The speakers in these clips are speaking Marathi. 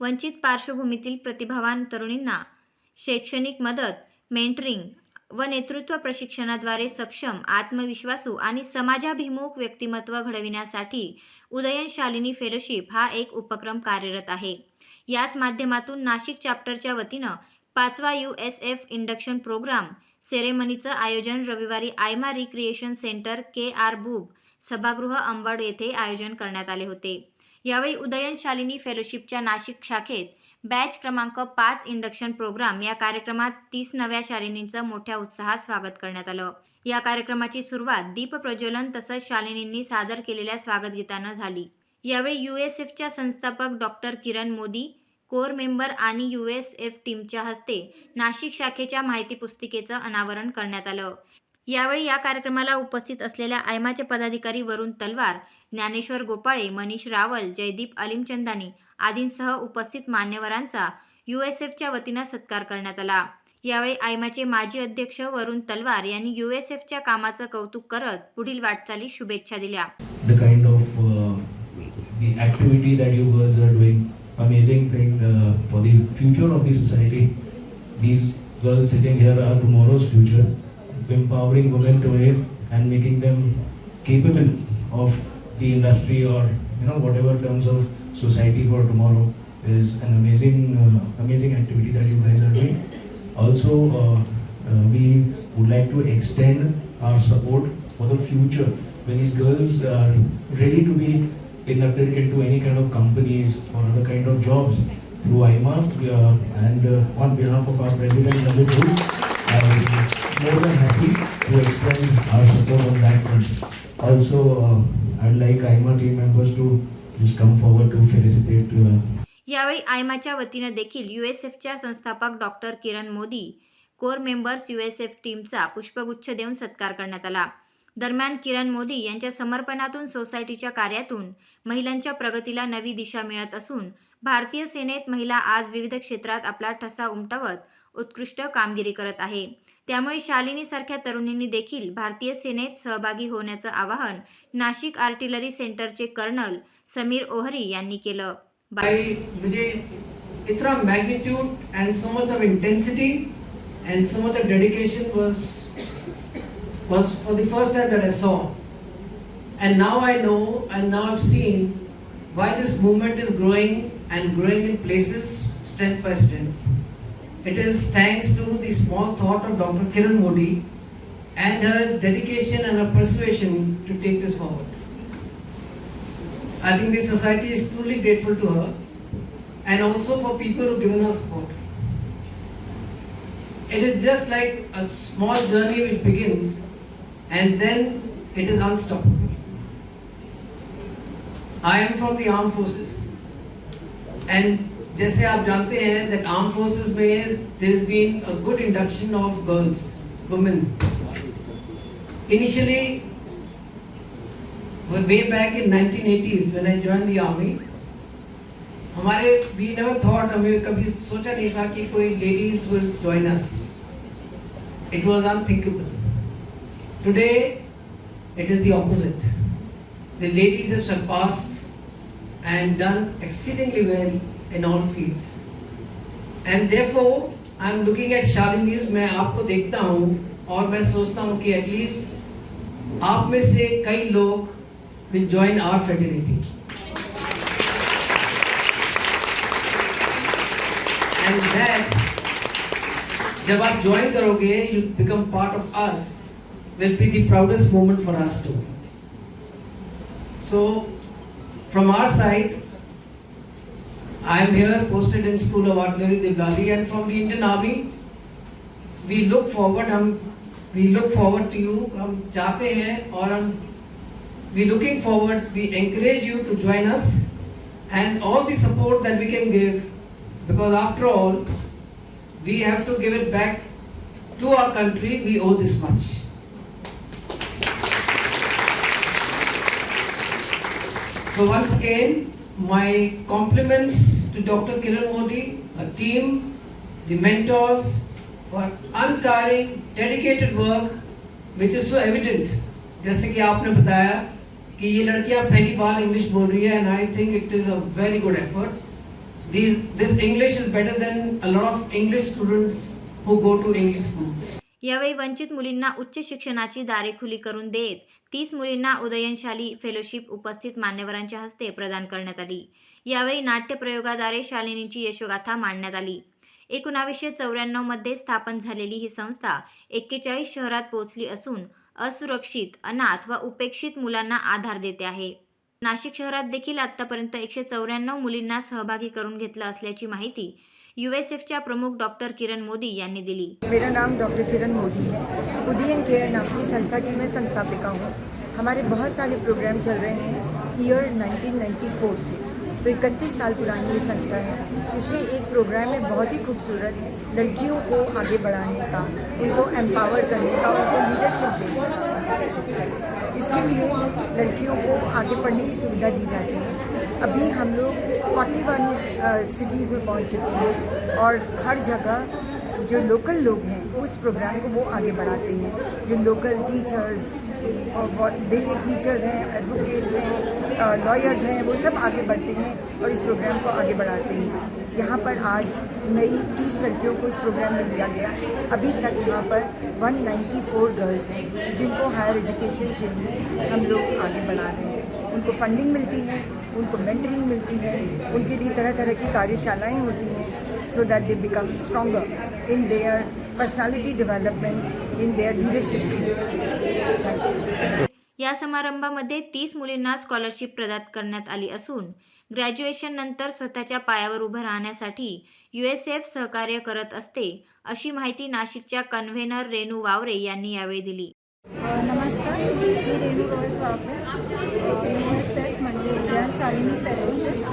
वंचित पार्श्वभूमीतील प्रतिभावान तरुणींना शैक्षणिक मदत मेंटरिंग व नेतृत्व प्रशिक्षणाद्वारे सक्षम आत्मविश्वासू आणि समाजाभिमुख व्यक्तिमत्व घडविण्यासाठी उदयन शालिनी फेलोशिप हा एक उपक्रम कार्यरत आहे. याच माध्यमातून नाशिक चॅप्टरच्या वतीनं पाचवा U S F induction program सेरेमनीचं आयोजन रविवारी AIMA recreation centre K R Bub सभागृह अंबड येथे आयोजन करण्यात आले होते. यावेळी उदयन शालिनी फेलोशिपच्या नाशिक शाखेत बॅच क्रमांक पाच इंडक्शन प्रोग्राम या कार्यक्रमात तीस नव्या शालिनींचं मोठ्या उत्साहात स्वागत करण्यात आलं. या कार्यक्रमाची सुरुवात दीप प्रज्वलन तसंच शालिनींनी सादर केलेल्या स्वागतगीतानं झाली. यावेळी यू एस एफच्या संस्थापक doctor Kiran Modi core member आणि यू एस एफ टीमच्या हस्ते नाशिक शाखेच्या माहिती पुस्तिकेचं अनावरण करण्यात आलं. यावेळी या कार्यक्रमाला उपस्थित असलेल्या आयमाचे पदाधिकारी वरुण तलवार ज्ञानेश्वर गोपाळे मनीष रावल जयदीप अलिमचंदानी आदींसह उपस्थित मान्यवरांचा यू एस एफच्या वतीनं सत्कार करण्यात आला. यावेळी आयमाचे माजी अध्यक्ष वरुण तलवार यांनी यू एस एफच्या कामाचं कौतुक करत पुढील वाटचाली शुभेच्छा दिल्या. The kind of uh, the activity that you girls are doing amazing thing uh, for the future of the society. These girls sitting here are tomorrow's future. Empowering women today and making them capable of the industry or you know whatever terms of society for tomorrow is an amazing uh, amazing activity that you guys are doing. Also uh, uh, we would like to extend our support for the future when these girls are ready to be inducted into any kind of companies or other kind of jobs through IMA uh, and uh, on behalf of our president Nabil Group, more than happy to extend our support on that front. Also, uh, I'd like IMA team members to just come forward to felicitate uh, यावेळी आयमाच्या वतीनं देखील यू एस एफच्या संस्थापक doctor Kiran Modi core members U S F टीमचा पुष्पगुच्छ देऊन सत्कार करण्यात आला दरम्यान किरण मोदी यांच्या समर्पणातून सोसायटीच्या कार्यातून महिलांच्या प्रगतीला नवी दिशा मिळत असून भारतीय सेनेत महिला आज विविध क्षेत्रात आपला ठसा उमटवत उत्कृष्ट कामगिरी करत आहे. त्यामुळे शालिनी सारख्या तरुणींनी देखील भारतीय सेनेत सहभागी होण्याचं आवाहन नाशिक आर्टिलरी सेंटरचे कर्नल समीर ओहरी यांनी केलं. म्हणजे इतरा magnitude and so much of intensity and so much of dedication was was for the first time that I saw and now I know I now have seen why this movement is growing and growing in places strength by strength It is thanks to the small thought of Dr. Kiran Modi and her dedication and her persuasion to take this forward. I think the society is truly grateful to her and also for people who've given her support. It is just like a small journey which begins and then it is unstoppable. I am from the armed forces and जैसे आप जानते हैं that armed forces में there has been a good induction of girls, women. Initially, way back in 1980s when I joined the army, हमारे we never thought हमें कभी सोचा नहीं था कि कोई ladies will join us. It was unthinkable. Today, it is the opposite. The ladies have surpassed and done exceedingly well in all fields. And therefore, I am looking at Shalini's, मैं आपको देखता हूँ और मैं सोचता हूँ कि एटलीस्ट आप में से कई लोग will join our fraternity. And that जब आप join करोगे, you become part of us, will be the proudest moment for us too. So, from our side, I am here posted in School of Artillery Deblali and from the Indian Army, we look forward, Hum we look forward to you, हम चाहते हैं और हम we looking forward, we encourage you to join us and all the support that we can give because after all, we have to give it back to our country, we owe this much. So once again, my compliments to Dr. Kiran Modi, her team, the mentors for untiring, dedicated work which is so evident. जैसे कि आपने बताया कि ये लड़कियां पहली बार इंग्लिश बोल रही है and I think it is a very good effort these, this English is better than a lot of English students who go to English schools. यावेळी वंचित मुलींना उच्च शिक्षणाची दारे खुली करून देत तीस मुलींना उदयनशाली फेलोशिप उपस्थित मान्यवरांच्या हस्ते प्रदान करण्यात आली. यावेळी नाट्यप्रयोगाद्वारे शालिनीची यशोगाथा मांडण्यात आली. एकोणावीसशे चौऱ्याण्णवमध्ये स्थापन झालेली ही संस्था एक्केचाळीस शहरात पोहोचली असून असुरक्षित अनाथ व उपेक्षित मुलांना आधार देते आहे. नाशिक शहरात देखील आत्तापर्यंत एकशे चौऱ्याण्णव मुलींना सहभागी करून घेतलं असल्याची माहिती यूएसएफच्या प्रमुख डॉक्टर किरण मोदी यांनी दिली. मेरा नाम डॉक्टर किरण मोदी है। उदयन केयर नाम की संस्था की मैं संस्थापिका हूँ। हमारे बहुत सारे प्रोग्राम चल रहे हैं ईयर 1994 से। तो इकतीस साल पुरानी ये संस्था है। इसमें एक प्रोग्राम है, बहुत ही खूबसूरत, लड़कियों को आगे बढ़ाने का, उनको एम्पावर करने का, उनको लीडरशिप देने का। इसके लिए लड़कियों को आगे पढ़ने की सुविधा दी जाती है। अभी हम लोग 41 सिटीज़ में पहुँच चुके हैं और हर जगह जो लोकल लोग हैं उस प्रोग्राम को वो आगे बढ़ाते हैं, जो लोकल टीचर्स और डे टीचर्स हैं एडवोकेट्स हैं लॉयर्स हैं, वो सब आगे बढ़ते हैं और इस प्रोग्राम को आगे बढ़ाते हैं। यहाँ पर आज नई तीस लड़कियों को इस प्रोग्राम में लिया गया। अभी तक यहाँ पर 194 गर्ल्स हैं, जिनको हायर एजुकेशन के लिए हम लोग आगे बढ़ा रहे हैं। उनको फंडिंग मिलती है, उनको मेंटरिंग मिलती है, उनके लिए तरह तरह की कार्यशालाएँ होती हैं so that they become stronger in their personality development in their leadership skills you या समारंभामध्ये तीस मुलींना स्कॉलरशिप प्रदान करण्यात आली असून ग्रॅज्युएशन नंतर स्वतःच्या पायावर उभं राहण्यासाठी यूएसएफ सहकार्य करत असते अशी माहिती नाशिकच्या कन्व्हेनर रेणू वावरे यांनी यावेळी दिली. नमस्कार मी रेणू एस एफ म्हणजे उद्यान शालिनी फेलोशिप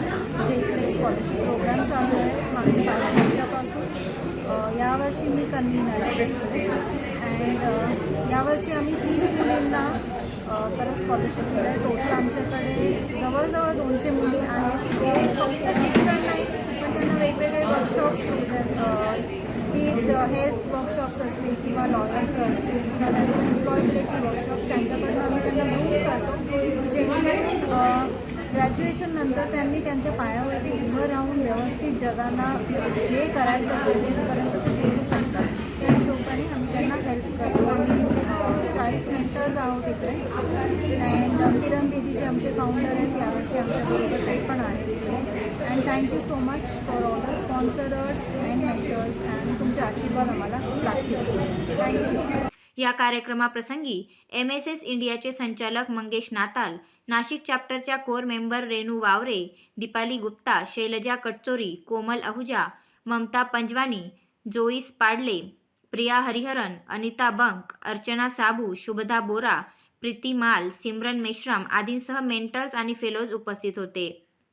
जे इकडे स्कॉलरशिप प्रोग्राम चालू आहे मागच्या पाच वर्षापासून. अ, यावर्षी मी कन्व्हिनर आहे अँड यावर्षी आम्ही तीस मुलींना परत स्कॉलरशिप दिलं आहे टोटल आमच्याकडे जवळजवळ दोनशे मुली आहेत. हे फक्त शिक्षण नाही पण त्यांना वेगवेगळे वर्कशॉप्स विथ हेल्थ वर्कशॉप्स असतील किंवा लॉयर्स असतील किंवा त्यांचं एम्प्लॉयबिलिटी वर्कशॉप्स त्यांच्याकडनं आम्ही त्यांना ग्रुप करतो. जेणेकरून ग्रॅज्युएशन नंतर त्यांनी त्यांच्या पायावरती उभं राहून व्यवस्थित जगांना जे करायचं असेल तिथपर्यंत ते पोहोचू शकतात. त्या हिशोबाने आम्ही त्यांना हेल्प करतो. आम्ही चाळीस मेंटर्स आहोत तिथे अँड किरण दिदीचे आमचे फाउंडर आहेत यावर्षी आमच्याबरोबर ते पण आहेत तिथे and thank you so much for all the sponsorers and mentors and तुमचे आशीर्वाद आम्हाला लागतील. थँक्यू या कार्यक्रमाप्रसंगी एम एस एस इंडियाचे संचालक Mangesh Natal Nashik चॅप्टरच्या core member Renu Waware Deepali Gupta Shailaja Katchori Komal Ahuja Mamta Panjwani Joyce Padle Priya Hariharan Anita Bunk Archana Sabu Shubhada Bora Preeti Mal Simran Meshram आदींसह मेंटर्स आणि फेलोज उपस्थित होते.